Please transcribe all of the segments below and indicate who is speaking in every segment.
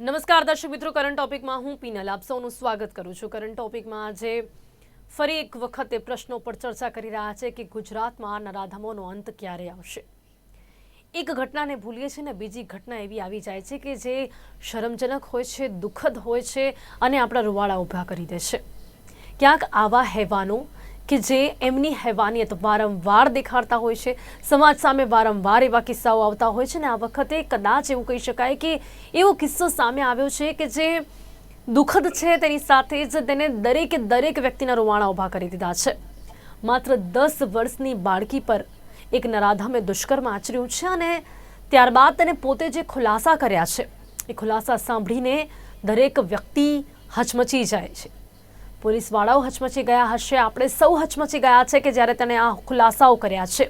Speaker 1: નમસ્કાર, દર્શક મિત્રો. કરંટ ટોપિકમાં હું પીનલ આપ સૌનું સ્વાગત કરું છું. કરંટ ટોપિકમાં આજે ફરી એક વખતે પ્રશ્નો પર ચર્ચા કરી રહ્યા છે કે ગુજરાતમાં નરાધમોનો અંત ક્યારે આવશે? એક ઘટનાને ભૂલીએ છીએ ને બીજી ઘટના એવી આવી જાય છે કે જે શરમજનક હોય છે, દુઃખદ હોય છે અને આપણા રૂવાડા ઊભા કરી દે છે. ક્યાંક આવા હેવાનો કે જે એમની હેવાનિયત વારંવાર દેખાડતા હોય છે. સમાજ સામે વારંવાર એવા કિસ્સાઓ આવતા હોય છે ને આ વખતે કદાચ એવું કહી શકાય કે એવો કિસ્સો સામે આવ્યો છે કે જે દુઃખદ છે તેની સાથે જ તેને દરેકે દરેક વ્યક્તિના રૂવાણા ઊભા કરી દીધા છે. માત્ર દસ વર્ષની બાળકી પર એક નરાધમે દુષ્કર્મ આચર્યું છે અને ત્યારબાદ તેને પોતે જે ખુલાસા કર્યા છે, એ ખુલાસા સાંભળીને દરેક વ્યક્તિ હચમચી જાય છે. પોલીસવાળાઓ હચમચી ગયા હશે. આપણે સૌ હચમચી ગયા છે કે જ્યારે તેણે આ ખુલાસાઓ કર્યા છે.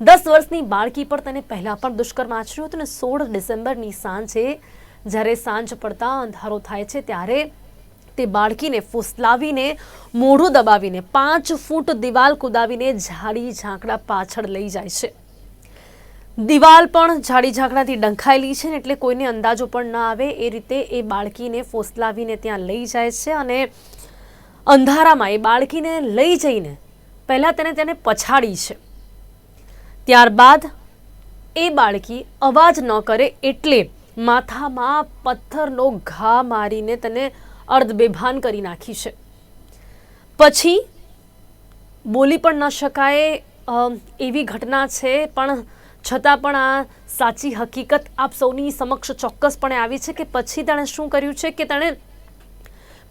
Speaker 1: દસ વર્ષની બાળકી પર તેને પહેલાં પણ દુષ્કર્મ આચર્યું હતું ને સોળ ડિસેમ્બરની સાંજે જ્યારે સાંજ પડતા અંધારો થાય છે ત્યારે તે બાળકીને ફૂસલાવીને, મોઢું દબાવીને, પાંચ ફૂટ દિવાલ કુદાવીને ઝાડી ઝાંકડા પાછળ લઈ જાય છે. દિવાલ પણ ઝાડી ઝાંકડાથી ડંખાયેલી છે ને એટલે કોઈને અંદાજો પણ ના આવે. એ રીતે એ બાળકીને ફોસલાવીને ત્યાં લઈ જાય છે અને અંધારામાં એ બાળકીને લઈ જઈને પહેલાં તેને તેને પછાડી છે. ત્યારબાદ એ બાળકી અવાજ ન કરે એટલે માથામાં પથ્થરનો ઘા મારીને તેને અર્ધબેભાન કરી નાખી છે. પછી બોલી પણ ન શકાય એવી ઘટના છે, પણ છતાં પણ આ સાચી હકીકત આપ સૌની સમક્ષ ચોક્કસપણે આવી છે કે પછી તેણે શું કર્યું છે કે તેણે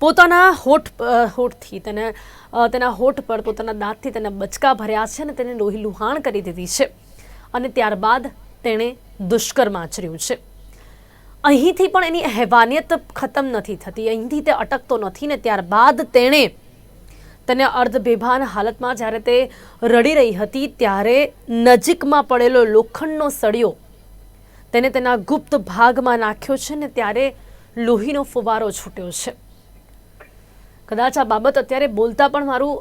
Speaker 1: પોતાના હોઠ હોઠથી તેને તેના હોઠ પર પોતાના દાંતથી તેના બચકા ભર્યા છે અને તેને લોહી લુહાણ કરી દીધી છે. અને ત્યારબાદ તેણે દુષ્કર્મ આચર્યું છે. અહીંથી પણ એની હેવાનિયત ખતમ નથી થતી. અહીંથી તે અટકતો નથી ને ત્યારબાદ તેણે તેને અર્ધબેભાન હાલતમાં જ્યારે તે રડી રહી હતી ત્યારે નજીકમાં પડેલો લોખંડનો સળિયો તેને તેના ગુપ્ત ભાગમાં નાખ્યો છે ને ત્યારે લોહીનો ફુવારો છૂટ્યો છે. કદાચ આ બાબત અત્યારે બોલતા પણ મારું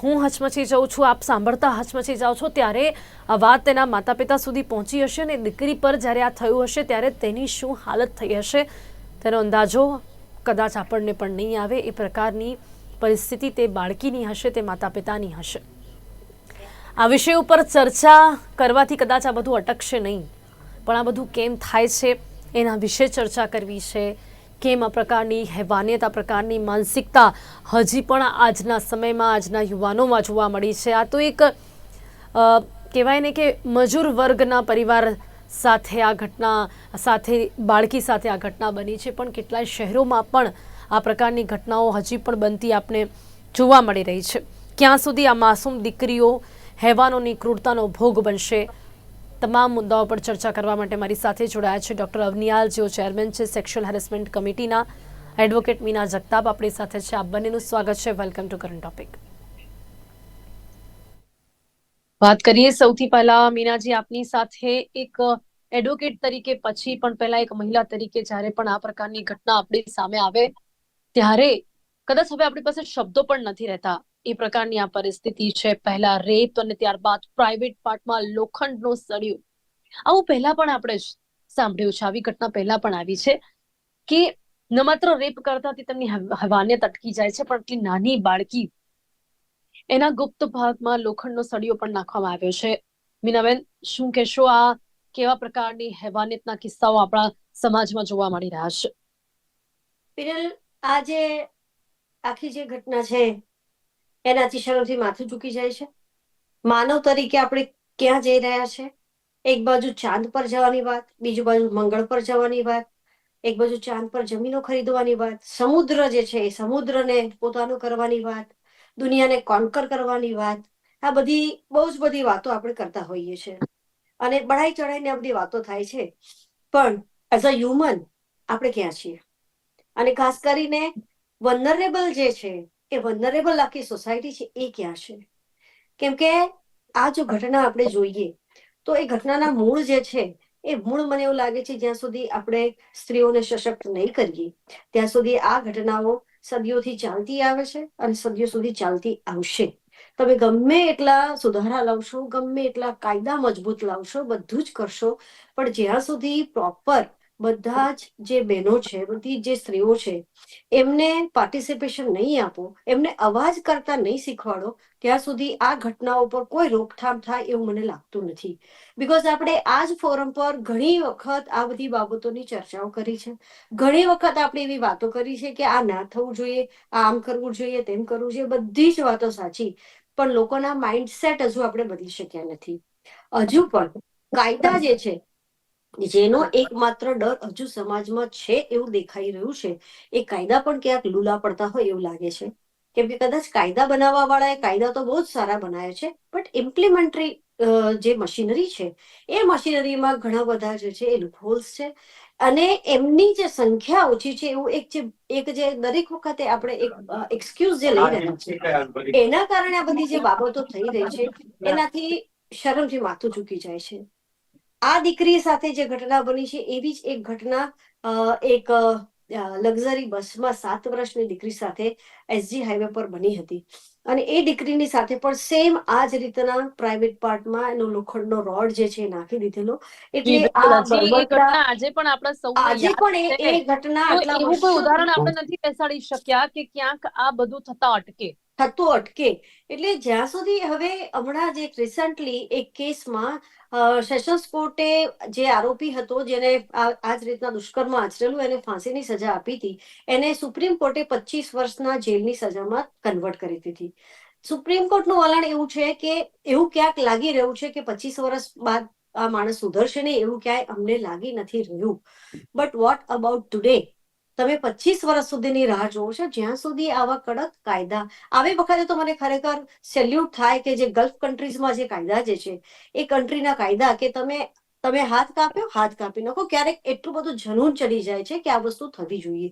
Speaker 1: હું હચમચી જાઉં છું, આપ સાંભળતા હચમચી જાઓ છો, ત્યારે આ વાત તેના માતા પિતા સુધી પહોંચી હશે અને દીકરી પર જ્યારે આ થયું હશે, ત્યારે તેની શું હાલત થઈ હશે, તેનો અંદાજો કદાચ આપણને પણ નહીં આવે, એ પ્રકારની પરિસ્થિતિ તે બાળકીની હશે, તે માતા પિતાની હશે. આ વિષય ઉપર ચર્ચા કરવાથી કદાચ આ બધું અટકશે નહીં, પણ આ બધું કેમ થાય છે, એના વિશે ચર્ચા કરવી છે કેમ આ પ્રકારની હેવાનિયત, આ પ્રકારની માનસિકતા હજી પણ આજના સમયમાં, આજના યુવાનોમાં જોવા મળી છે. આ તો એક કહેવાય ને કે મજૂર વર્ગના પરિવાર સાથે આ ઘટના, સાથે બાળકી સાથે આ ઘટના બની છે, પણ કેટલાય શહેરોમાં પણ આ પ્રકારની ઘટનાઓ હજી પણ બનતી આપણે જોવા મળી રહી છે. ક્યાં સુધી આ માસૂમ દીકરીઓ હેવાનોની ક્રૂરતાનો ભોગ બનશે તમામ મુદ્દાઓ પર ચર્ચા કરવા માટે મારી સાથે જોડાયા છે ડોક્ટર અવનિયાલ, જેઓ ચેરમેન છે સેક્સ્યુઅલ હેરેસમેન્ટ કમિટીના એડવોકેટ મીના જગતાપ. આપણી સાથે છે આપ બંનેનું સ્વાગત છે. Welcome to current topic. વાત કરીએ સૌથી પહેલા મીનાજી, આપની સાથે એક એડવોકેટ તરીકે પછી પણ પહેલા એક મહિલા તરીકે જ્યારે પણ આ પ્રકારની ઘટના આપણી સામે આવે, ત્યારે કદાચ હવે આપણી પાસે શબ્દો પણ નથી રહેતા. એ પ્રકારની આ પરિસ્થિતિ છે. પહેલા રેપ અને ત્યારબાદ પ્રાઇવેટ પાર્ટમાં લોખંડનો સળિયો. આવું પહેલા પણ આપણે સાંભળ્યું છે. આવી ઘટના પહેલા પણ આવી છે કે ન માત્ર રેપ કરતાથી તેમની હવ- હવાનિયત અટકી જાય છે, પણ એટલી નાની બાળકી એના ગુપ્ત ભાગમાં લોખંડનો સળિયો પણ નાખવામાં આવ્યો છે. મીનાબેન, શું કહેશો આ? કેવા પ્રકારની હેવાનિયતના કિસ્સાઓ આપણા સમાજમાં જોવા મળી રહ્યા છે?
Speaker 2: પિરલ, આ જે, આખી જે ઘટના છે એનાથી શરમથી માથું ઝૂકી જાય છે. માનવ તરીકે આપણે ક્યાં જઈ રહ્યા છે? એક બાજુ ચાંદ પર જવાની વાત, બીજી બાજુ મંગળ પર જવાની વાત, એક બાજુ ચાંદ પર જમીનો ખરીદવાની વાત, સમુદ્ર જે છે એ સમુદ્રને પોતાનું કરવાની વાત, દુનિયાને કોન્કર કરવાની વાત, આ બધી બહુ જ બધી વાતો આપણે કરતા હોઈએ છીએ. અને બઢાઈ ચઢાઈને આ બધી વાતો થાય છે. પણ એઝ અ હ્યુમન આપણે ક્યાં છીએ? અને ખાસ કરીને વનરેબલ જે છે એ વનરેબલ આખી સોસાયટી છે, એ ક્યાં છે? કેમ કે આ જો ઘટના આપણે જોઈએ, તો એ ઘટનાના મૂળ જે છે, એ મૂળ મને એવું લાગે છે, જ્યાં સુધી આપણે સ્ત્રીઓને સશક્ત નહીં કરીએ, ત્યાં સુધી આ ઘટનાઓ સદીઓથી ચાલતી આવે છે અને સદીઓ સુધી ચાલતી આવશે. તમે ગમે એટલા સુધારા લાવશો, ગમે એટલા કાયદા મજબૂત લાવશો, બધું જ કરશો, પણ જ્યાં સુધી પ્રોપર બધા જ જે બહેનો છે, બધી જે સ્ત્રીઓ છે, એમને પાર્ટિસિપેશન નહીં આપો, એમને અવાજ કરતા નહીં શીખવાડો, ત્યાં સુધી આ ઘટનાઓ પર કોઈ રોકથામ થાય એવું મને લાગતું નથી. બીકોઝ આપણે આ જ ફોરમ પર ઘણી વખત આ બધી બાબતોની ચર્ચાઓ કરી છે. ઘણી વખત આપણે એવી વાતો કરી છે કે આ ના થવું જોઈએ, આ આમ કરવું જોઈએ, તેમ કરવું જોઈએ, બધી જ વાતો સાચી, પણ લોકોના માઇન્ડસેટ હજુ આપણે બદલી શક્યા નથી. હજુ પણ કાયદા જે છે જેનો એકમાત્ર ડર હજુ સમાજમાં છે એવું દેખાઈ રહ્યું છે. એ કાયદા પણ ક્યાંક લૂલા પડતા હોય એવું લાગે છે. કેમ કે કદાચ કાયદા બનાવવા વાળાએ કાયદા તો બહુ જ સારા બનાવ્યા છે, બટ ઇમ્પ્લિમેન્ટરી જે મશીનરી છે, એ મશીનરીમાં ઘણા બધા જે છે એ લુપહોલ્સ છે. અને એમની જે સંખ્યા ઓછી છે એવું એક જે એક જે દરેક વખતે આપણે એક એક્સક્યુઝ જે લઈ રહ્યા છે એના કારણે આ બધી જે બાબતો થઈ રહી છે, એનાથી શરમથી માથું ચૂકી જાય છે. આ દીકરી સાથે જે ઘટના બની છે એવી જ એક ઘટના એક લક્ઝરી બસમાં સાત વર્ષની દીકરી સાથે એસજી હાઈવે પર બની હતી. અને એ દીકરીની સાથે પણ સેમ આ જ રીતના પ્રાઇવેટ પાર્ટમાં એનો લોખંડનો રોડ જે છે એ નાખી દીધેલો. એટલે
Speaker 1: આજે પણ આપણા સૌ
Speaker 2: આજે પણ એ ઘટના
Speaker 1: એવું કોઈ ઉદાહરણ આપણે નથી બેસાડી શક્યા કે ક્યાંક આ બધું થતા અટકે.
Speaker 2: થતું અટકે. એટલે જ્યાં સુધી હવે હમણાં જે રિસન્ટલી એક કેસમાં સેશન્સ કોર્ટે જે આરોપી હતો, જેને આ જ રીતના દુષ્કર્મ આચરેલું, એને ફાંસીની સજા આપી હતી, એને સુપ્રીમ કોર્ટે પચીસ વર્ષના જેલની સજામાં કન્વર્ટ કરી દીધી. સુપ્રીમ કોર્ટનું વલણ એવું છે કે, એવું ક્યાંક લાગી રહ્યું છે કે પચીસ વર્ષ બાદ આ માણસ સુધરશે નહીં, એવું ક્યાંય અમને લાગી નથી રહ્યું. બટ વોટ અબાઉટ ટુડે તમે પચીસ વર્ષ સુધીની રાહ જોવો છો જ્યાં સુધી આવા કડક કાયદા આવી વખતે તો મને ખરેખર સેલ્યુટ થાય કે જે ગલ્ફ કન્ટ્રીઝમાં જે કાયદા જે છે એ કન્ટ્રીના કાયદા કે તમે તમે હાથ કાપ્યો હાથ કાપી નાખો ક્યારેક એટલું બધું જનૂન ચડી જાય છે કે આ વસ્તુ થવી જોઈએ.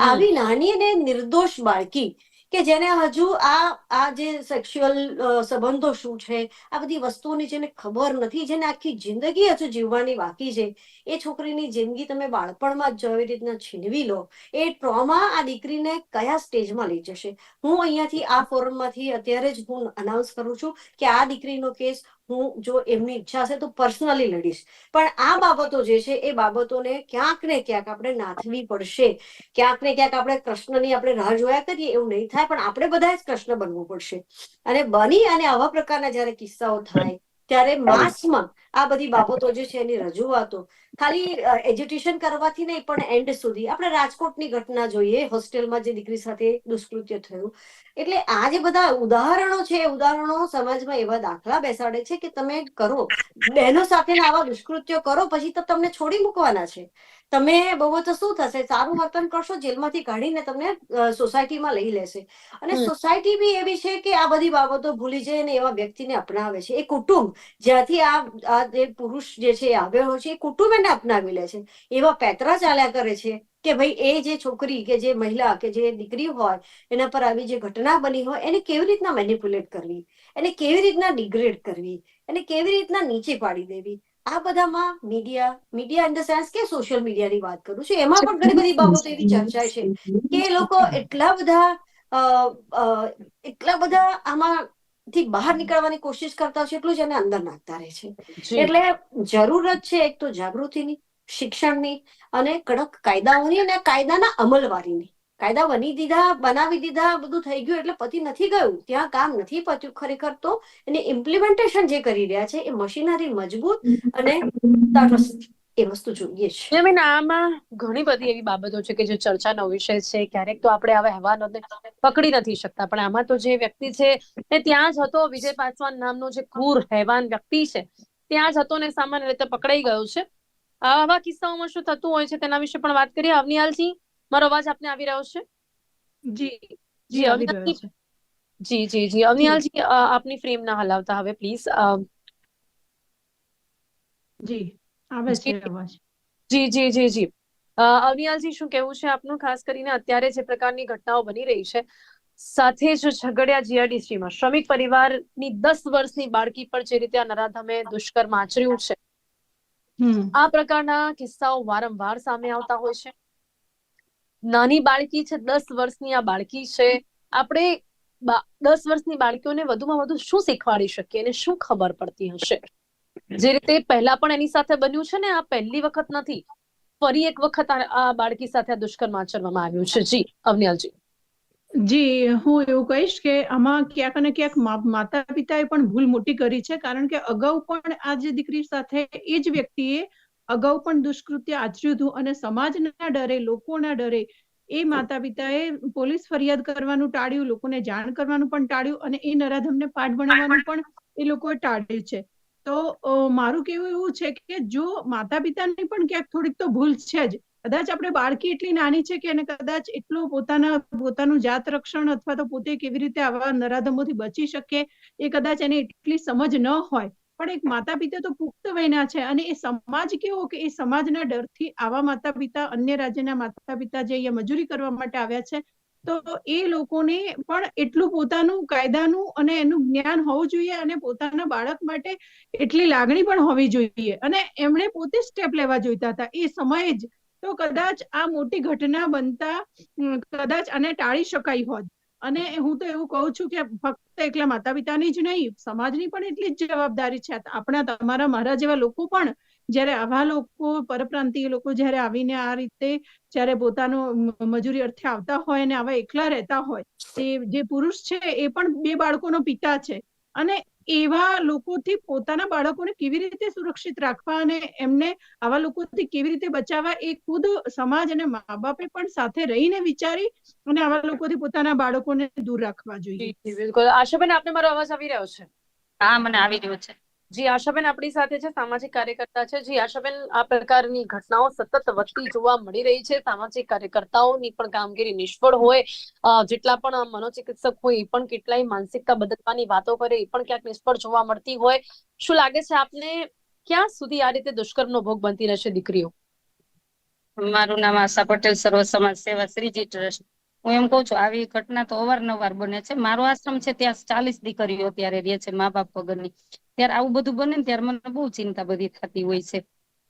Speaker 2: આવી નાની અને નિર્દોષ બાળકી કે જેને હજુ આ આ જે સેક્સ્યુઅલ સંબંધો શું છે, આ બધી વસ્તુઓની જેને ખબર નથી, જેને આખી જિંદગી હજુ જીવવાની બાકી છે, એ છોકરીની જિંદગી તમે બાળપણમાં જ એવી રીતના છીનવી લો, એ ટ્રોમા આ દીકરીને કયા સ્ટેજમાં લઈ જશે? હું અહીંયાથી આ ફોરમમાંથી અત્યારે જ હું અનાઉન્સ કરું છું કે આ દીકરીનો કેસ હું જો એમની ઈચ્છા હશે તો પર્સનલી લડીશ. પણ આ બાબતો જે છે એ બાબતોને ક્યાંક ને ક્યાંક આપણે નાથવી પડશે. ક્યાંક ને ક્યાંક આપણે કૃષ્ણની આપણે રાહ જોયા કરીએ એવું નહીં થાય પણ આપણે બધા જ કૃષ્ણ બનવું પડશે. અને બની અને આવા પ્રકારના જયારે કિસ્સાઓ થાય ત્યારે માસમાં આ બધી બાબતો જે છે એની રજૂઆતો ખાલી એજ્યુકેશન કરવાથી નહીં પણ એન્ડ સુધી. આપણે રાજકોટની ઘટના જોઈએ. હોસ્ટેલમાં જે દીકરી સાથે દુષ્કૃત્ય થયું. એટલે આ જે બધા ઉદાહરણો છે ઉદાહરણો સમાજમાં એવા દાખલા બેસાડે છે કે તમે કરો. બહેનો સાથેના આવા દુષ્કૃત્યો કરો પછી તો તમને છોડી મૂકવાના છે. તમે બહુ તો શું થશે? સારું વર્તન કરશો જેલમાંથી કાઢીને તમને સોસાયટીમાં લઈ લેશે. અને સોસાયટી બી એવી છે કે આ બધી બાબતો ભૂલી જાય અને એવા વ્યક્તિને અપનાવે છે. એ કુટુંબ જ્યાંથી આ આ જે પુરુષ જે છે આવ્યો છે એ કુટુંબ એને અપનાવી લે છે. એવા પેતરા ચાલ્યા કરે છે કે ભાઈ એ જે છોકરી કે જે મહિલા કે જે દીકરી હોય, એના પર આવી જે ઘટના બની હોય, એને કેવી રીતના મેનિપ્યુલેટ કરવી? એને કેવી રીતના ડિગ્રેડ કરવી? એને કેવી રીતના નીચે પાડી દેવી? આ બધામાં media media in the sense કે સોશિયલ મીડિયાની વાત કરું છું. એમાં પણ ઘણી બધી બાબતો એવી ચર્ચા છે કે એ લોકો એટલા બધા એટલા બધા આમાંથી બહાર નીકળવાની કોશિશ કરતા છે એટલું જ એને અંદર નાખતા રહે છે. એટલે જરૂરત છે એક તો જાગૃતિની શિક્ષણની અને કડક કાયદાઓની અને કાયદાના અમલવારીની. કાયદા બની દીધા બનાવી દીધા બધું થઈ ગયું એટલે પતિ નથી ગયું. ત્યાં કામ નથી પત્યું ખરેખર તો એને ઇમ્પ્લિમેન્ટેશન જે કરી રહ્યા છે એ મશીનરી મજબૂત અને તટસ્થ એ વસ્તુ જોઈએ છે
Speaker 1: I આમાં ઘણી બધી એવી બાબતો છે કે જે ચર્ચાનો વિષય છે ક્યારેક તો આપણે હવે અહેવાલોને પકડી નથી શકતા પણ આમાં તો જે વ્યક્તિ છે એ ત્યાં જ હતો વિજય પાસવાન નામનો જે ક્રૂર હેવાન વ્યક્તિ છે ત્યાં જ હતો ને સામાન્ય રીતે પકડાઈ ગયો છે. આવા કિસ્સાઓમાં શું થતું હોય છે તેના વિશે પણ વાત કરીએ. અવનિયાલજી મારો અવાજ આપને આવી રહ્યો છે?
Speaker 3: જી
Speaker 1: જી,
Speaker 3: જી આવી રહ્યો
Speaker 1: અવિનાશજી.
Speaker 3: છે.
Speaker 1: જી જી જી અવનિયાલજી આપની ફ્રેમ ના હલાવતા હવે પ્લીઝ
Speaker 3: જી. આવે છે અવાજ.
Speaker 1: જી જી જી જી. અવનિયાલજી શું કહેવું છે આપનું? ખાસ કરીને અત્યારે જે પ્રકારની ઘટનાઓ બની રહી છે સાથે જ ઝઘડિયા જીઆરડીસીમાં. શ્રમિક પરિવારની દસ વર્ષની બાળકી પર જે રીતે આ નરાધમે દુષ્કર્મ આચર્યું છે. આ પ્રકારના કિસ્સાઓ વારંવાર સામે આવતા હોય છે. નાની બાળકી છે દસ વર્ષની આ બાળકી છે. આપણે દસ વર્ષની બાળકીઓને વધુમાં વધુ શું શીખવાડી શકીએ અને શું ખબર પડતી હશે? જે રીતે પહેલા પણ એની સાથે બન્યું છે ને, આ પહેલી વખત નથી. ફરી એક વખત આ બાળકી સાથે આ દુષ્કર્મ આચરવામાં આવ્યું છે. જી, અવનિયાલજી.
Speaker 3: જી, હું એવું કહીશ કે આમાં ક્યાંક ને ક્યાંક માતા પિતાએ પણ ભૂલ મોટી કરી છે, કારણ કે અગાઉ પણ આ જે દીકરી સાથે એ જ વ્યક્તિએ અગાઉ પણ દુષ્કૃત્ય આચર્યું હતું અને સમાજના ડરે, લોકોના ડરે એ માતા પિતાએ પોલીસ ફરિયાદ કરવાનું ટાળ્યું, લોકોને જાણ કરવાનું પણ ટાળ્યું અને એ નરાધમને પાઠ ભણાવવાનું પણ એ લોકોએ ટાળ્યું છે. તો મારું કેવું એવું છે કે જો માતા પિતાની પણ ક્યાંક થોડીક તો ભૂલ છે જ. કદાચ આપણે બાળકી એટલી નાની છે કે એને કદાચ એટલો પોતાના, પોતાનું જાત રક્ષણ અથવા તો પોતે કેવી રીતે આવા નરાધમોથી બચી શકે એ કદાચ એને એટલી સમજ ન હોય. પણ એક માતા પિતા તો પુખ્ત વયના છે અને એ સમાજ કેવો કે એ સમાજના ડરથી આવા માતા પિતા અન્ય રાજ્યના માતા પિતા જે અહીંયા મજૂરી કરવા માટે આવ્યા છે તો એ લોકોને પણ એટલું પોતાનું કાયદાનું અને એનું જ્ઞાન હોવું જોઈએ અને પોતાના બાળક માટે એટલી લાગણી પણ હોવી જોઈએ. અને એમણે પોતે સ્ટેપ લેવા જોઈતા હતા. એ સમયે જ તો કદાચ આ મોટી ઘટના બનતા કદાચ આને ટાળી શકાય હોત. અને હું તો એવું કહું છું કે ફક્ત એકલા માતા પિતાની જ નહીં, સમાજની પણ એટલી જ જવાબદારી છે. આપણા, તમારા, મારા જેવા લોકો પણ જ્યારે આવા લોકો પરપ્રાંતીય લોકો જ્યારે આવીને આ રીતે જ્યારે પોતાનો મજૂરી અર્થે આવતા હોય અને આવા એકલા રહેતા હોય તે જે પુરુષ છે એ પણ બે બાળકોનો પિતા છે. અને એવા લોકોથી પોતાના બાળકોને કેવી રીતે સુરક્ષિત રાખવા અને એમને આવા લોકોથી કેવી રીતે બચાવવા એ ખુદ સમાજ અને મા બાપે પણ સાથે રહીને વિચારી અને આવા લોકોથી પોતાના બાળકોને દૂર રાખવા જોઈએ.
Speaker 1: બિલકુલ. આશાબેન આપને મારો અવાજ આવી રહ્યો છે?
Speaker 4: હા મને આવી રહ્યો છે.
Speaker 1: જી, આશાબેન આપણી સાથે છે, સામાજિક કાર્યકર્તા છે. જી, આશાબેન, આ પ્રકારની ઘટનાઓ સતત વધતી જોવા મળી રહી છે. સામાજિક કાર્યકર્તાઓની પણ કામગીરી નિષ્ફળ હોય. જેટલા પણ મનોચિકિત્સક હોય એ પણ કેટલાય માનસિકતા બદલવાની વાતો કરે એ પણ ક્યાંક નિષ્ફળ જોવા મળતી હોય. શું લાગે છે આપને, ક્યાં સુધી આ રીતે દુષ્કર્મનો ભોગ બનતી રહેશે દીકરીઓ?
Speaker 4: મારું નામ આશા પટેલ, સર્વ સમાજ સેવા શ્રીજી ટ્રસ્ટ. હું એમ કઉ છું, આવી ઘટના તો અવારનવાર બને છે. મારો આશ્રમ છે, ત્યાં ચાલીસ દીકરીઓ અત્યારે રે છે મા બાપ વગરની. ત્યારે આવું બધું બને ને ત્યારે મને બહુ ચિંતા બધી થતી હોય છે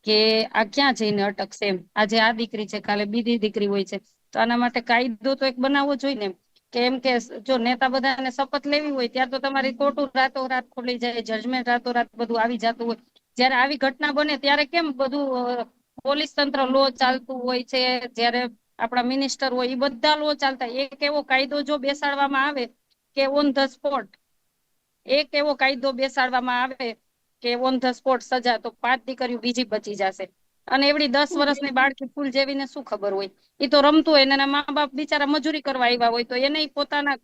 Speaker 4: કે આ ક્યાં જઈને અટકશે એમ. આજે આ દીકરી છે, કાલે બીજી દીકરી હોય છે. તો આના માટે કાયદો તો એક બનાવવો જોઈએ ને કે એમ કે જો નેતા બધાને શપથ લેવી હોય ત્યારે તો તમારી કોર્ટું રાતો રાત ખોલી જાય જજમેન્ટ રાતો રાત બધું આવી જતું હોય. જ્યારે આવી ઘટના બને ત્યારે કેમ બધું પોલીસ તંત્ર લો ચાલતું હોય છે, જ્યારે આપણા મિનિસ્ટર હોય એ બધા લો ચાલતા. એક એવો કાયદો જો બેસાડવામાં આવે કે ઓન ધ સ્પોટ એક એવો કાયદો બેસાડવામાં આવે કે ઓન ધ સ્પોટ સજા, તો પાંચ દીકરીઓ બીજી બચી જશે. અને એવડી દસ વર્ષની બાળકી ફૂલ જેવીને શું ખબર હોય? એ તો રમતું હોય એના મા બાપ બિચારા મજૂરી કરવા આવ્યા હોય, તો એને પોતાના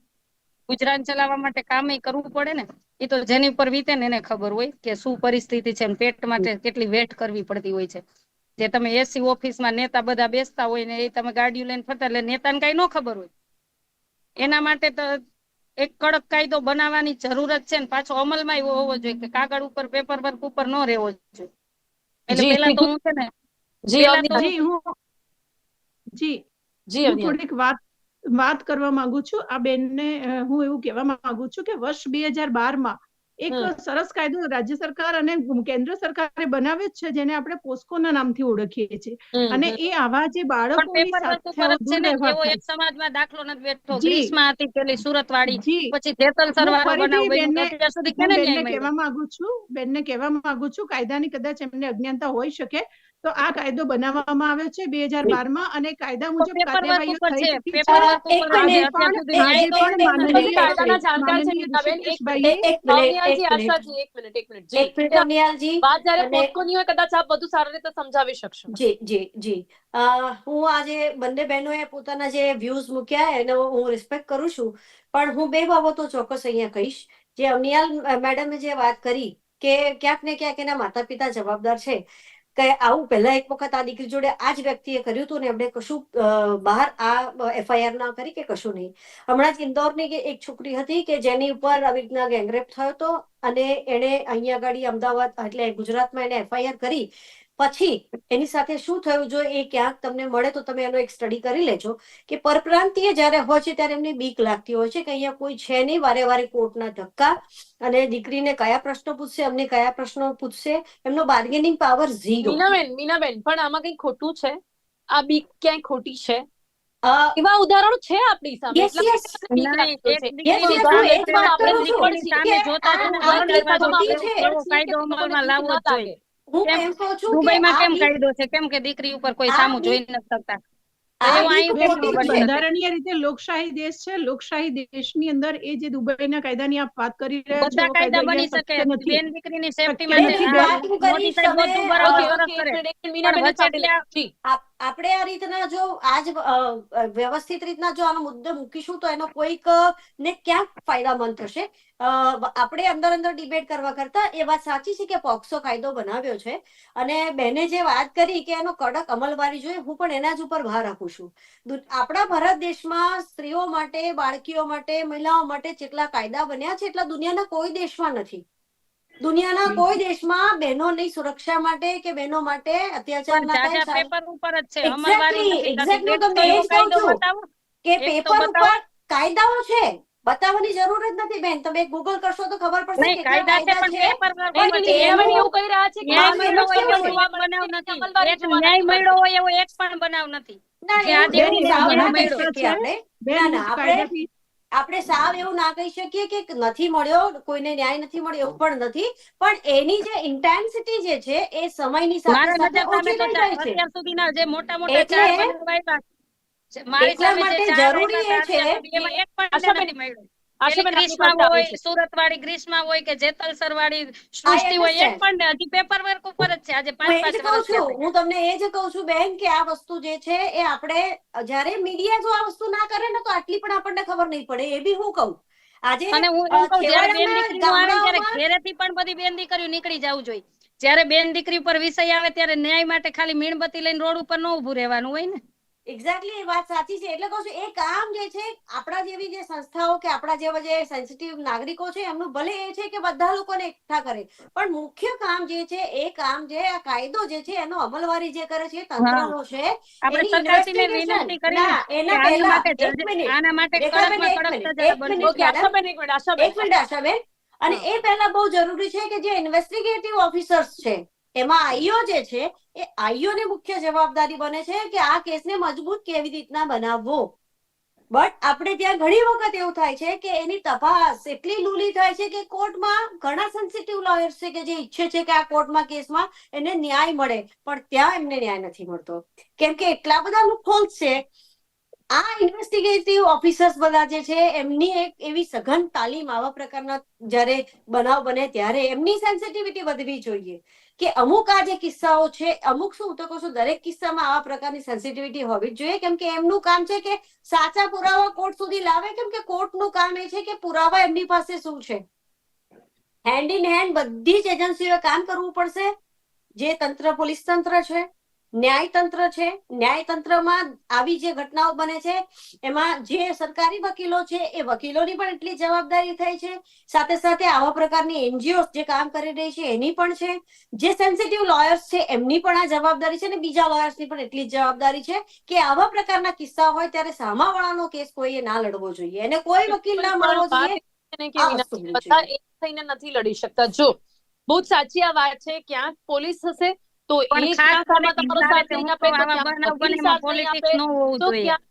Speaker 4: ગુજરાન ચલાવવા માટે કામ કરવું પડે ને? એ તો જેની ઉપર વીતે ને એને ખબર હોય કે શું પરિસ્થિતિ છે પેટ માટે કેટલી વેટ કરવી પડતી હોય છે. જે તમે એસી ઓફિસમાં નેતા બધા બેસતા હોય ને એ તમે ગાડીઓ લઈને ફરતા એટલે નેતાને કઈ ન ખબર હોય. એના માટે તો એક કડક કાયદો બનાવવાની જરૂરત છે ને પાછો અમલમાં એવો હોવો જોઈએ કે કાગળ ઉપર પેપર વર્ક ઉપર ન રહેવો જોઈએ. એટલે પેલા તો હું છે ને
Speaker 1: જી
Speaker 3: જી હું જી.
Speaker 1: જી
Speaker 3: હું થોડીક વાત વાત કરવા માંગુ છું. આ બેનને હું એવું કહેવા માંગુ છું કે વર્ષ બે હજાર બારમાં એક સરસ કાયદો રાજ્ય સરકાર અને કેન્દ્ર સરકારે બનાવ્યો છે જેને આપણે પોસ્કોના નામથી ઓળખીએ છીએ. અને એ આવા જે
Speaker 4: બાળકો
Speaker 3: બાળકોની સાથે
Speaker 4: સમાજમાં દાખલો નથી બેઠો ગ્રીસમાં હતી પેલી સુરત વાળી પછી જેતલસર વાળો
Speaker 3: કહેવા માંગુ છું બેનને કહેવા માંગુ છું કાયદાની કદાચ એમને અજ્ઞાનતા હોઈ શકે તો આ કાયદો બનાવવામાં આવ્યો છે બે હજાર બારમાં અને કાયદા મુજબ
Speaker 2: હું આજે બંને બહેનોએ પોતાના જે વ્યૂઝ મૂક્યા એનો હું રિસ્પેક્ટ કરું છું. પણ હું બે બાબતો ચોક્કસ અહીંયા કહીશ. જે અવનિયાલ મેડમે જે વાત કરી કે ક્યાંક ને ક્યાંક એના માતા પિતા જવાબદાર છે. કે આવું પહેલા એક વખત આ દીકરી જોડે આ જ વ્યક્તિએ કર્યું હતું ને એમણે કશું બહાર આ એફઆઈઆર ના કરી કે કશું નહીં. હમણાં જ ઇન્દોરની એક છોકરી હતી કે જેની ઉપર આવી રીતના ગેંગરેપ થયો હતો અને એણે અહીંયા આગળ અમદાવાદ એટલે ગુજરાતમાં એને એફઆઈઆર કરી પછી એની સાથે શું થયું જો એ ક્યાંક તમને મળે તો તમે એનો એક સ્ટડી કરી લેજો કે પરપ્રાંતીય જ્યારે હોય છે ત્યારે એમને બીક લાગતી હોય છે કે અહીંયા કોઈ છે નહીં વારે વારે કોર્ટના ધક્કા અને દીકરીને કયા પ્રશ્નો પૂછશે અમને કયા પ્રશ્નો પૂછશે એમનો bargaining power zero
Speaker 1: Meenaben Meenaben પણ આમાં કઈ ખોટું છે આ બીક ક્યાંય ખોટી છે એવા ઉદાહરણો છે આપણી સામે એટલા
Speaker 4: આપણે
Speaker 2: હું
Speaker 4: કેમ?
Speaker 2: એમ કહું છું કે
Speaker 4: દુબઈમાં કેમ
Speaker 2: કહી
Speaker 4: દો છે? કેમ કે દીકરી ઉપર કોઈ સામું જોઈ ન શકતા?
Speaker 3: બંધારણીય રીતે લોકશાહી દેશ છે. લોકશાહી દેશની અંદર એ જે દુબઈના કાયદાની આપ વાત કરી રહ્યા છો
Speaker 4: કાયદા બની શકે. બેન દીકરીની સેફટી માટે
Speaker 2: વાત
Speaker 4: કરી.
Speaker 2: તમે, આપણે આ રીતના જો આજ વ્યવસ્થિત રીતના જો આનો મુદ્દો મૂકીશું તો એનો કોઈક, ને ક્યાંક ફાયદામંદ થશે. આપણે અંદર અંદર ડિબેટ કરવા કરતા એ વાત સાચી છે કે પોક્સો કાયદો બનાવ્યો છે. અને બેને જે વાત કરી કે એનો કડક અમલવારી જોઈએ, હું પણ એના જ ઉપર ભાર રાખું છું. આપણા ભારત દેશમાં સ્ત્રીઓ માટે, બાળકીઓ માટે, મહિલાઓ માટે જેટલા કાયદા બન્યા છે, એટલા દુનિયાના કોઈ દેશમાં નથી. દુનિયાના કોઈ દેશમાં બહેનોની સુરક્ષા માટે કે બહેનો માટે અત્યાચાર ના થાય
Speaker 4: પેપર ઉપર જ છે. અમલવારી નથી
Speaker 2: exactly,
Speaker 4: થતી.
Speaker 2: હું તમને
Speaker 4: એક તો
Speaker 2: મેં જ કહું છું. કે પેપર ઉપર કાયદાઓ છે. બતાવવાની જરૂર જ નથી બેન. તમે ગૂગલ કરશો તો ખબર પડશે કે
Speaker 4: કાયદા છે પણ પેપર
Speaker 1: એવું કહી રહ્યા છે કે
Speaker 4: ન્યાય મળ્યો હોય એવો. એક બનાવ નથી. એક ન્યાય મળ્યો હોય એવો એક પણ બનાવ નથી.
Speaker 2: ના ના આપણે આપણે- સાવ એવું ના કહી શકીએ કે નથી મળ્યો કોઈને ન્યાય નથી મળ્યો એવું પણ નથી પણ એની જે ઇન્ટેન્સિટી જે છે એ સમયની સાથે સાથે ઓછી થઈ જાય છે
Speaker 4: અત્યાર સુધીના જે મોટા મોટા ચાર બનાવ છે, મારી સામે જે
Speaker 2: જરૂરી એ છે
Speaker 4: એક પણ નથી મળ્યો. સુરત વાળી ગ્રીષ્મા હોય કે જેતલસર વાળી સૃષ્ટિ હોય એક પણ હજી પેપર વર્ક ઉપર જ છે. આજે પાંચ પાંચ વર્ષ
Speaker 2: છું હું તમને એ જ કહું છું બેન કે આ વસ્તુ જે છે એ આપણે જ્યારે મીડિયા જો આ વસ્તુ ના કરે ને તો આટલી પણ આપણને ખબર નહીં પડે એ બી હું કહું. આજે
Speaker 4: અને હું એમ કહું જ્યારે બેન
Speaker 2: છેવાડાના
Speaker 4: આવે ત્યારે
Speaker 2: ગામડાઓમાં
Speaker 4: ઘેરેથી પણ બધી બેન દીકરીઓ નીકળી જવું જોઈએ. જ્યારે બેન દીકરી ઉપર વિષય આવે ત્યારે ન્યાય માટે ખાલી મીણબત્તી લઈને રોડ ઉપર ન ઉભું રહેવાનું હોય ને.
Speaker 2: એક્ઝેક્ટલી એ વાત સાચી છે. એટલે કહું છું એ કામ જે છે આપણા જેવી જે સંસ્થાઓ કે આપણા જેવા જે સેન્સિટિવ નાગરિકો છે એમનું ભલે એ છે કે બધા લોકોને એકઠા કરે પણ મુખ્ય કામ જે છે એ કામ જે આ કાયદો જે છે એનો અમલવારી જે કરે છે તંત્રનો છે એની પહેલા એક મિનિટ.
Speaker 4: આના માટે
Speaker 2: એક મિનિટ. એક મિનિટ
Speaker 1: આશાબેન.
Speaker 2: અને એ પહેલા બહુ જરૂરી છે કે જે ઇન્વેસ્ટિગેટિવ ઓફિસર્સ છે એમાં આઈઓ જે છે, એ આઈઓની મુખ્ય જવાબદારી બને છે કે આ કેસને મજબૂત કેવી રીતના બનાવવો. બટ આપણે ત્યાં ઘણી વખત એવું થાય છે કે એની તપાસ એટલી લૂલી થાય છે કે કોર્ટમાં ઘણા સેન્સિટિવ લોયર્સ છે કે જે ઈચ્છે છે કે આ કોર્ટમાં કેસમાં એને ન્યાય મળે, પણ ત્યાં એમને ન્યાય નથી મળતો. કેમ કે એટલા બધા લૂપહોલ્સ છે. આ ઇન્વેસ્ટિગેટિવ ઓફિસર્સ બધા જે છે, એમની એક એવી સઘન તાલીમ આવા પ્રકારના જ્યારે બનાવ બને ત્યારે એમની સેન્સિટિવિટી વધવી જોઈએ. કે અમુક આ જે કિસ્સાઓ છે, અમુક શું તો કહું છું દરેક કિસ્સામાં આવા પ્રકારની સેન્સિટિવિટી હોવી જ જોઈએ. કેમ કે એમનું કામ છે કે સાચા પુરાવા કોર્ટ સુધી લાવે. કેમ કે કોર્ટનું કામ એ છે કે પુરાવા એમની પાસે શું છે? હેન્ડ ઇન હેન્ડ બધી જ એજન્સીઓએ કામ કરવું પડશે. જે તંત્ર, પોલીસ તંત્ર છે. ન્યાય તંત્ર છે. ન્યાયતંત્રમાં આવી જે ઘટનાઓ બને છે એમાં જે સરકારી વકીલો છે એ વકીલોની પણ એટલી જવાબદારી થઈ છે. સાથે સાથે આવા પ્રકારની એનજીઓ જે કામ કરી રહી છે એની પણ છે. જે સેન્સિટિવ લોયર્સ છે એમની પણ આ જવાબદારી છે અને બીજા લોયર્સની પણ એટલી જ જવાબદારી છે કે આવા પ્રકારના કિસ્સા હોય ત્યારે સામાવાળાનો કેસ કોઈએ ના લડવો જોઈએ. એને કોઈ વકીલ ના મળવો જોઈએ.
Speaker 1: થઈને નથી લડી શકતા. જો બહુ સાચી આ વાત છે. ક્યાંક પોલીસ હશે તો એ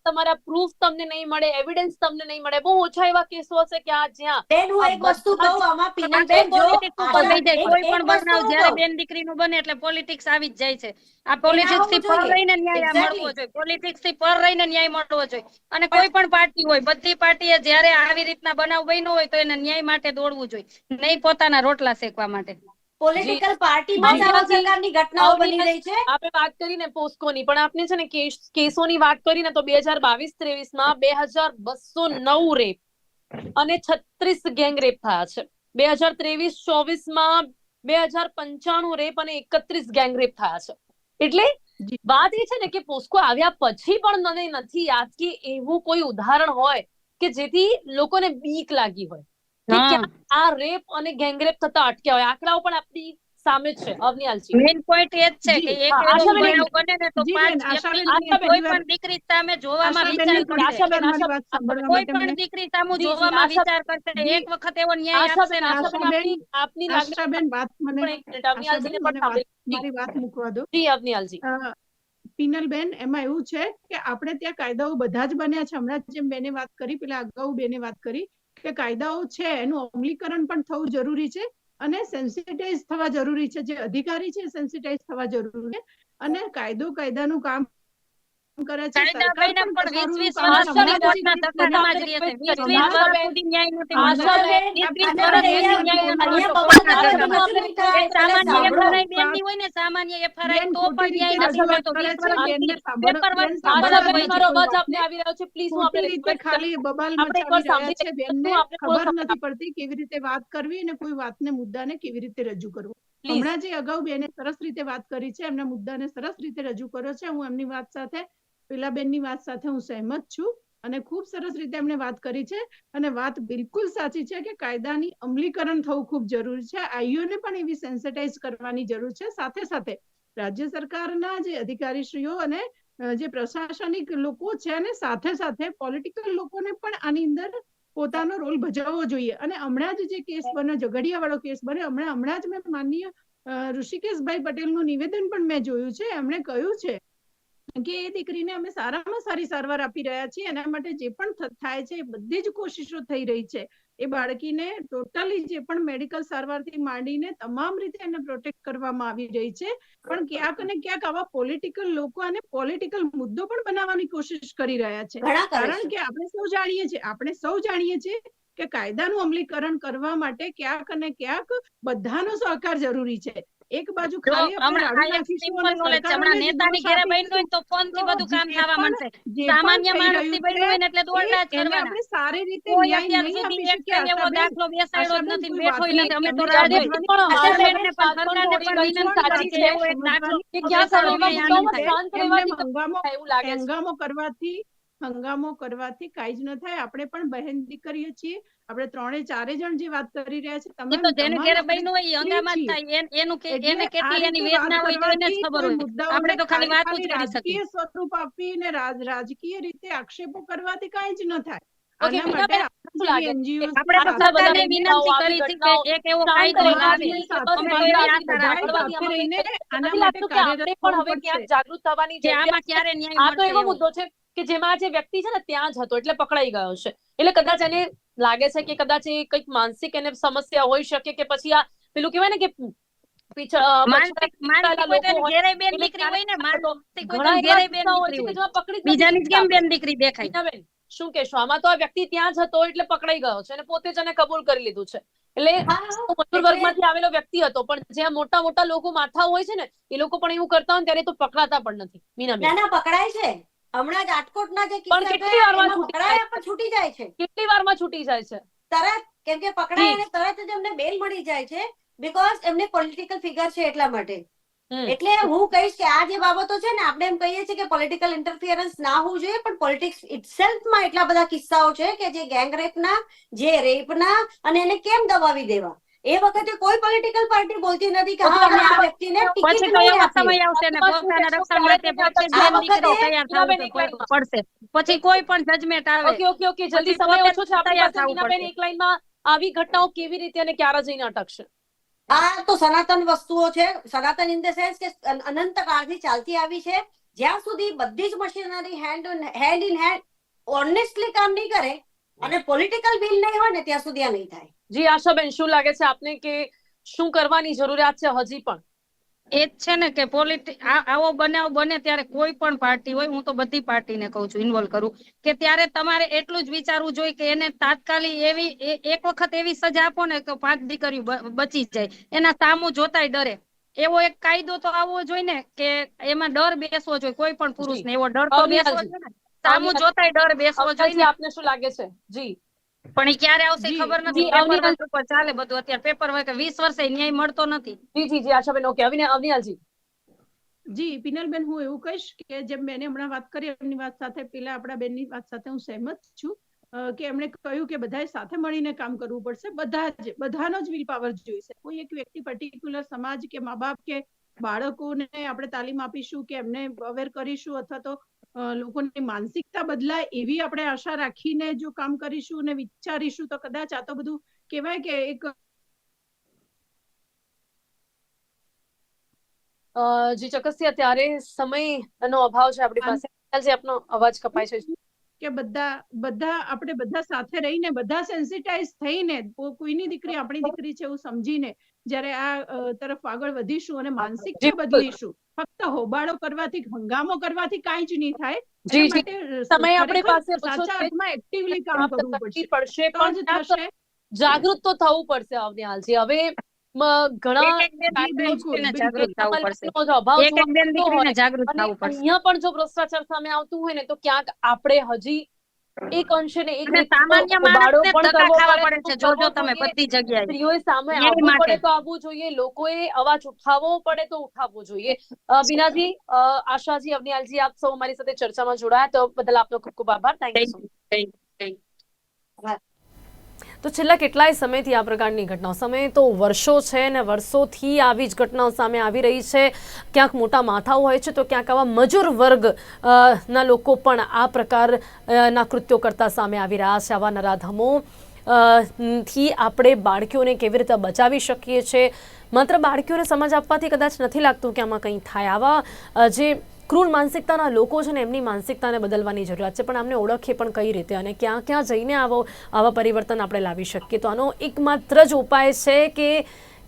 Speaker 1: તમારો પ્રૂફ તમને નહીં મળે એવિડન્સ તમને નહીં મળે? બહુ ઓછા એવા કેસો હશે કે આ જ્યાં
Speaker 2: બેન હું એક વસ્તુ કહું આમાં પીનલબેન જો
Speaker 4: કોઈ પણ બનાવ જ્યારે. બેન દીકરીનું બને એટલે પોલિટિક્સ આવી જ જાય છે. આ
Speaker 2: પોલિટિક્સથી
Speaker 4: પર રહીને ન્યાય મળવો જોઈએ. પોલિટિક્સથી પર રહીને ન્યાય મળવો જોઈએ. અને કોઈ પણ પાર્ટી હોય બધી પાર્ટીએ જ્યારે આવી રીતના બનાવ બન્યો હોય તો એને ન્યાય માટે દોડવું જોઈએ. નહીં પોતાના રોટલા શેકવા માટે.
Speaker 2: પોલિટિકલ પાર્ટીમાં જ આવા પ્રકારની ઘટનાઓ બની રહી છે.
Speaker 1: આપણે વાત કરીને પોસ્કોની. પણ આપણે છે ને કેસોની વાત કરીને તો બે હજાર બાવીસ ત્રેવીસમાં બે હજાર બસો નવ રેપ અને છત્રીસ ગેંગ રેપ થયા છે. બે હજાર ત્રેવીસ ચોવીસમાં બે હજાર પંચાણું રેપ અને એકત્રીસ ગેંગ રેપ થયા છે. એટલે વાત એ છે ને કે પોસ્કો આવ્યા પછી પણ મને નથી યાદ કે એવું કોઈ ઉદાહરણ હોય કે જેથી લોકોને બીક લાગી હોય. કે આ રેપ અને ગેંગરેપ થતા અટક્યા હોય. આંકડાઓ પણ આપણી સામે છે અવનિયાલજી.
Speaker 4: મેઇન પોઈન્ટ એ જ છે કે એક એવો બનાવ બને ને તો પાંચ કોઈ પણ દીકરી સામે જોવામાં વિચાર કરશે. કોઈ પણ દીકરી સામું જોવામાં વિચાર કરશે. એક વખત એવો ન્યાય આપશે
Speaker 1: આશાબેન.
Speaker 4: ને
Speaker 1: આશાબેન આપની લાગણી
Speaker 3: આશાબેન વાત મને
Speaker 1: અવનિયાલજીને પણ
Speaker 3: મારી વાત મૂકવા દો.
Speaker 1: જી અવનિયાલજી.
Speaker 3: પિનલબેન એમાં એવું છે કે આપણે ત્યાં કાયદાઓ બધા જ બન્યા છે. હમણાં જેમ બેને વાત કરી પેલા અગાઉ બેને વાત કરી કે કાયદાઓ છે, એનું અમલીકરણ પણ થવું જરૂરી છે અને સેન્સિટાઇઝ થવા જરૂરી છે. જે અધિકારી છે સેન્સિટાઇઝ થવા જરૂરી છે અને કાયદો કાયદાનું કામ કરે છે સરકાર પણ
Speaker 4: વીસ વીસ સામાન્ય તો પણ ન્યાય નથી મળતો.
Speaker 1: આવી રહ્યો છે પ્લીઝ હું
Speaker 3: રીતે ખાલી બબાલ મચાવી છે બેનને ખબર નથી પડતી કેવી રીતે વાત કરવી અને કોઈ વાતને મુદ્દાને કેવી રીતે રજૂ કરવો. હમણાં જે અગાઉ બેને સરસ રીતે વાત કરી છે એમના મુદ્દાને સરસ રીતે રજૂ કર્યો છે હું એમની વાત સાથે પેલા બેનની વાત સાથે હું સહેમત છું અને ખૂબ સરસ રીતે એમણે વાત કરી છે અને વાત બિલકુલ સાચી છે કે કાયદાની અમલીકરણ થવું ખૂબ જરૂરી છે. આઈઓને પણ એવી સેન્સિટાઇઝ કરવાની જરૂર છે. સાથે સાથે રાજ્ય સરકારના જે અધિકારીશ્રીઓ અને જે પ્રશાસનિક લોકો છે અને સાથે સાથે પોલિટિકલ લોકોને પણ આની અંદર પોતાનો રોલ ભજવવો જોઈએ. અને હમણાં જ જે કેસ બન્યો ઝઘડિયા વાળો કેસ બન્યો, હમણાં હમણાં જ મેં માનનીય ઋષિકેશભાઈ પટેલનું નિવેદન પણ મેં જોયું છે. એમણે કહ્યું છે કે એ દીકરીને અમે સારામાં સારી સારવાર આપી રહ્યા છીએ એના માટે જે પણ થાય છે બધી જ કોશિશો થઈ રહી છે. એ બાળકીને ટોટલી જે પણ મેડિકલ સારવારથી માંડીને તમામ રીતે એને પ્રોટેક્ટ કરવામાં આવી રહી છે. પણ ક્યાંક ને ક્યાંક આવા પોલિટિકલ લોકો અને પોલિટિકલ મુદ્દો પણ બનાવવાની કોશિશ કરી રહ્યા છે. કારણ કે આપણે સૌ જાણીએ છીએ આપણે સૌ જાણીએ છીએ કે કાયદાનું અમલીકરણ કરવા માટે ક્યાંક અને ક્યાંક બધાનો સહકાર જરૂરી છે. એક બાજુ ખાલી
Speaker 4: નેતાની ઘેરે બન્યું હોય તો
Speaker 3: ફોનથી
Speaker 4: બધું કામ થવા માંડશે. સામાન્ય માણસથી બન્યું હોય એટલે દોડલા જ કરવાના.
Speaker 3: આપણે સારી રીતે ન્યાય નહીં આપી
Speaker 4: એક એવો દાખલો બેસાડ્યો જ નથી નથી અમે તો
Speaker 1: પણ
Speaker 4: પણ
Speaker 1: પણ સાચી છે.
Speaker 4: એક દાખલો
Speaker 1: કે ક્યાં
Speaker 3: હંગામો કરવાથી હંગામો કરવાથી કાંઈ જ ન થાય. આપણે પણ બહેન દીકરીઓ છીએ. આપણે ત્રણે ચારે જણ જે વાત કરી રહ્યા છે તમે
Speaker 4: તો જેને ઘેર બહેનો હોય હંગામા જ થાય. એનું કે- એને કેટલી એની વેદના હોય તો એને જ ખબર હોય. આપણે તો ખાલી વાત જ કરી શકીએ.
Speaker 3: સ્વરૂપ આપીને રાજ- રાજકીય રીતે આક્ષેપો કરવાથી કાંઈ જ ન થાય.
Speaker 4: આપણે તો સરકારને વિનંતી કરી છે કે એક એવો કાયદો લાવે
Speaker 3: આના માટે કાર્યરત
Speaker 1: પણ હવે ક્યાંક જાગૃત થવાની જરૂરિયાત છે. આ તો એવો. મુદ્દો છે. કે જેમાં જે વ્યક્તિ છે ને ત્યાં જ હતો એટલે પકડાઈ ગયો છે. એટલે કદાચ એને લાગે છે કે કદાચ એ કંઈક માનસિક એને સમસ્યા હોઈ શકે કે પછી આ પેલું કહેવાય ને કે શું કેશો આમાં તો આ વ્યક્તિ ત્યાં જ હતો એટલે પકડાઈ ગયો છે અને પોતે જ એને કબૂલ કરી લીધું છે. એટલે મજૂર વર્ગમાંથી આવેલો વ્યક્તિ હતો પણ જ્યાં મોટા મોટા લોકો માથા હોય છે ને એ લોકો પણ એવું કરતા હોય ને ત્યારે તો પકડાતા પણ નથી. મીનાબેન
Speaker 2: ના ના પકડાય છે. હમણાં જ રાજકોટના જે
Speaker 1: પણ કેટલી વારમાં છૂટી
Speaker 2: પકડાયા
Speaker 1: જાય?
Speaker 2: પણ છૂટી જાય છે.
Speaker 1: કેટલી વારમાં છૂટી જાય છે?
Speaker 2: તરત કેમ કે પકડાય અને તરત જ એમને બેલ મળી જાય છે બીકોઝ એમને પોલિટિકલ ફિગર છે એટલા માટે. એટલે હું કહીશ કે આ જે બાબતો છે ને આપણે એમ કહીએ છીએ કે પોલિટિકલ ઇન્ટરફિયરન્સ ના હોવું જોઈએ પણ પોલિટિક્સ ઇટસેલ્ફમાં એટલા બધા કિસ્સાઓ છે કે જે ગેંગ રેપના જે રેપના અને એને કેમ દબાવી દેવા? એ વખતે કોઈ પોલિટિકલ પાર્ટી બોલતી નથી કે હા આ વ્યક્તિને ટિકિટ નહીં
Speaker 4: એવો
Speaker 2: આપીએ
Speaker 4: સમય આવશે ને?
Speaker 1: આત્મા શું
Speaker 4: પોતાના
Speaker 1: કહેશો?
Speaker 4: રક્ષણ
Speaker 1: ક્યારે
Speaker 4: માટે
Speaker 1: તમે
Speaker 4: પોતે જ
Speaker 2: આ
Speaker 4: બેન
Speaker 2: વખતે
Speaker 4: દીકરી તૈયાર થવું તો
Speaker 1: મીનાબેન એક
Speaker 4: કોઈ પડશે. પછી કોઈ પણ જજમેન્ટ આવે.
Speaker 1: Okay okay okay. જલ્દી સમય ઓછો છે. આપણી પાસે મીનાબેન એક લાઈનમાં આવી ઘટનાઓ કેવી રીતે અને ક્યારે જઈને અટકશે?
Speaker 2: આ તો સનાતન વસ્તુઓ છે. સનાતન ઇન ધ સેન્સ કે અનંત કાળથી ચાલતી આવી છે. જ્યાં સુધી બધી જ machinery hand hand in hand honestly કામ નહીં કરે અને પોલિટિકલ બિલ નહીં હોય ને ત્યાં સુધી આ નહીં થાય.
Speaker 1: જી આશાબેન શું લાગે છે આપને કે શું કરવાની જરૂરિયાત છે હજી પણ?
Speaker 4: એ જ છે ને કે પોલિટિક આવો બનાવ બને ત્યારે કોઈ પણ પાર્ટી હોય હું તો બધી પાર્ટીને કહું છું ઇન્વોલ્વ કરું કે ત્યારે તમારે એટલું જ વિચારવું જોઈએ કે એને તાત્કાલિક એવી એ- એક વખત એવી સજા આપો ને કે પાંચ દીકરીઓ બચી જ જાય. એના સામું જોતાય ડરે. એવો એક કાયદો તો આવવો જોઈએ ને કે એમાં ડર બેસવો જોઈએ કોઈ પણ પુરુષ ને એવો ડર તો બેસવો જોઈએ ને. સામું જોતાય ડર બેસવો જોઈએ.
Speaker 1: આપને શું લાગે છે? જી.
Speaker 4: પણ એ ક્યારે આવશે ખબર નથી. પેપર ઉપર ચાલે બધું. અત્યારે પેપર વર્ક વીસ વર્ષે ન્યાય મળતો નથી.
Speaker 1: જી જી જી આશાબેન ઓકે. અવિના અવનિયાજી
Speaker 3: જી પિનલબેન હું એવું કહીશ કે જેમ બેને હમણાં વાત કરી એમની વાત સાથે પેલા આપણા બેનની વાત સાથે હું સહેમત છું કે એમણે કહ્યું કે બધાએ સાથે મળીને કામ કરવું પડશે. બધા જ બધાનો જ વિલ પાવર જોઈશે. કોઈ એક વ્યક્તિ પર્ટિક્યુલર સમાજ કે મા બાપ કે બાળકોને આપણે તાલીમ આપીશું કે એમને અવેર કરીશું અથવા તો લોકોની માનસિકતા બદલાય એવી આપણે આશા રાખીને જો કામ કરીશું અને વિચારીશું તો કદાચ આ તો બધું કહેવાય કે એક
Speaker 1: અ, જી ચોક્કસથી અત્યારે સમયનો અભાવ છે આપણી પાસે. આપનો? અવાજ કપાય છે.
Speaker 3: કે બધા બધા આપણે બધા સાથે રહીને બધા સેન્સિટાઈઝ થઈને કોઈની દીકરી આપણી દીકરી છે એવું સમજીને જ્યારે આ તરફ આગળ વધીશું અને માનસિકતા
Speaker 1: જી,
Speaker 3: બદલીશું. ફક્ત હોબાળો કરવાથી હંગામો કરવાથી કાંઈ જ નહીં થાય.
Speaker 1: જી જી. સમય આપણી પાસે
Speaker 3: સાચા અર્થમાં એક્ટિવલી કામ કરવું પડશે.
Speaker 1: પણ જાગૃત તો થવું પડશે અવનિહાલજી હવે પણ જો ભ્રષ્ટાચાર સામે આવતું હોય ને તો ક્યાંક આપણે હજી એક અંશે ને એક
Speaker 4: સામાન્ય માણસને ધક્કા
Speaker 1: પડે
Speaker 4: છે. જોજો તમે બધી જગ્યાએ.
Speaker 1: સ્ત્રીઓએ સામે આવવું પડે તો આવવું જોઈએ લોકોએ અવાજ ઉઠાવવો પડે તો ઉઠાવવો જોઈએ. બીનાજી આશાજી અવનિયાલજી આપ સૌ અમારી સાથે ચર્ચામાં જોડાયા. તો બદલ આપનો ખૂબ ખૂબ આભાર. થેન્ક યુ
Speaker 4: થેન્ક you,
Speaker 1: તો છેલ્લા કેટલાય સમયથી આ પ્રકારની ઘટનાઓ સમય તો વર્ષો છે ને વર્ષોથી આવી જ ઘટનાઓ સામે આવી રહી છે. ક્યાંક મોટા માથાઓ હોય છે તો ક્યાંક આવા મજૂર વર્ગ ના લોકો પણ આ પ્રકારના કૃત્યો કરતા સામે આવી રહ્યા છે. આવા નરાધમો થી આપણે બાળકીઓને કેવી રીતે બચાવી શકીએ છીએ માત્ર બાળકીઓને સમજ આપવાથી કદાચ નથી લાગતું કે આમાં કંઈ થાય. આવા જે ક્રૂર માનસિકતાના લોકો છે ને એમની માનસિકતાને બદલવાની જરૂરિયાત છે. પણ આમને ઓળખીએ પણ કઈ રીતે અને ક્યાં ક્યાં જઈને આવો, આવા પરિવર્તન આપણે લાવી શકીએ? તો આનો એકમાત્ર જ ઉપાય છે કે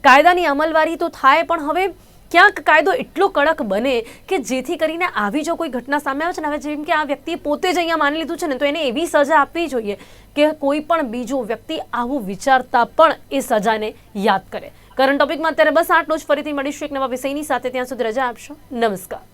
Speaker 1: કાયદાની અમલવારી તો થાય, પણ હવે ક્યાંક કાયદો એટલો કડક બને કે જેથી કરીને આવી જો કોઈ ઘટના સામે આવે છે ને, હવે જેમ કે આ વ્યક્તિએ પોતે જ અહીંયા માની લીધું છે ને, તો એને એવી સજા આપવી જોઈએ કે કોઈ પણ બીજો વ્યક્તિ આવું વિચારતા પણ એ સજાને યાદ કરે. કરંટ ટોપિકમાં અત્યારે બસ આટલું જ. ફરીથી મળીશું એક નવા વિષયની સાથે. ત્યાં સુધી રજા આપશો. નમસ્કાર.